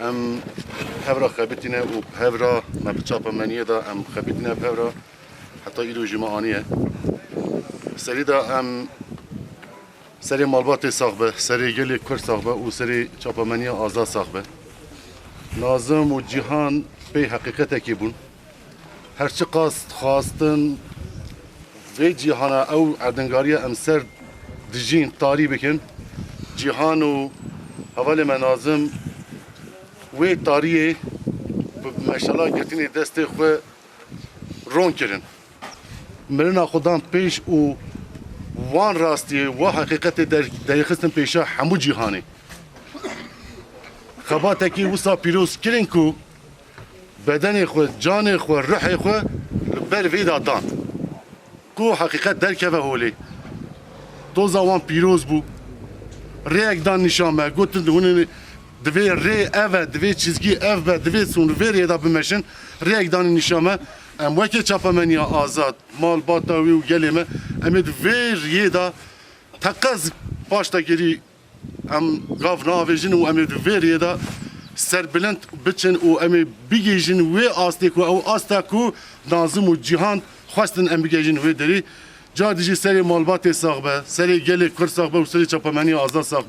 ام هفرا خبتنا و هفرا ما بتشابا منيه دا ام خبتنا بهفرا حتى إلو جمعانية سري دا ام سري مالبات صاحبه سري جلي كر صاحبه و سري چابا منيه آزاد صاحبه لازم و جهان بي حقيقتك بون هرچی قاست خواستن و جهانا او اردنگارية ام سر دجين طاري بكن جهان و حوال منازم وی تاریه مشالا گرتنی دست خو رون کرن مرنا خودان پیش او وان راستی و حقیقت در دریخستن پیشا همو جهانی خباته کی وسا پیروز کرن کو بدن خو جان خو روح خو بر ویدا دان کو حقیقت درکه و هولی تو زوان پیروز بو ریک دان نشان me gotin hûn divê rê ev e divê çizgî ev be divê sonrivêrê da bimeşin rêk danî nişame. Em wekê çapemeniya azad mal bata wî û gelê me em vê riyê da teqez baş te gerî em gav navêjin û em vê riyê da serbilind biçin û em ê bigêjin wê astê ku ew asta ku nazim û cîhan xwestin em bigêjin wê derî. Ca dijî serê malbatê sax be, serê gelê kur sax be û serê çapemeniya azad sax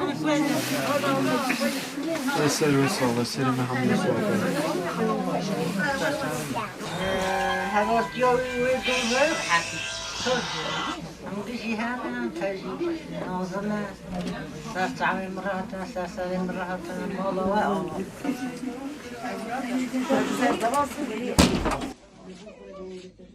الله يسلم الله يسلم محمد صلى الله عليه وسلم عمري جهانا تجي نظمة صارت عمي مراتنا صارت عمي مراتنا مولا وأولا Thank you.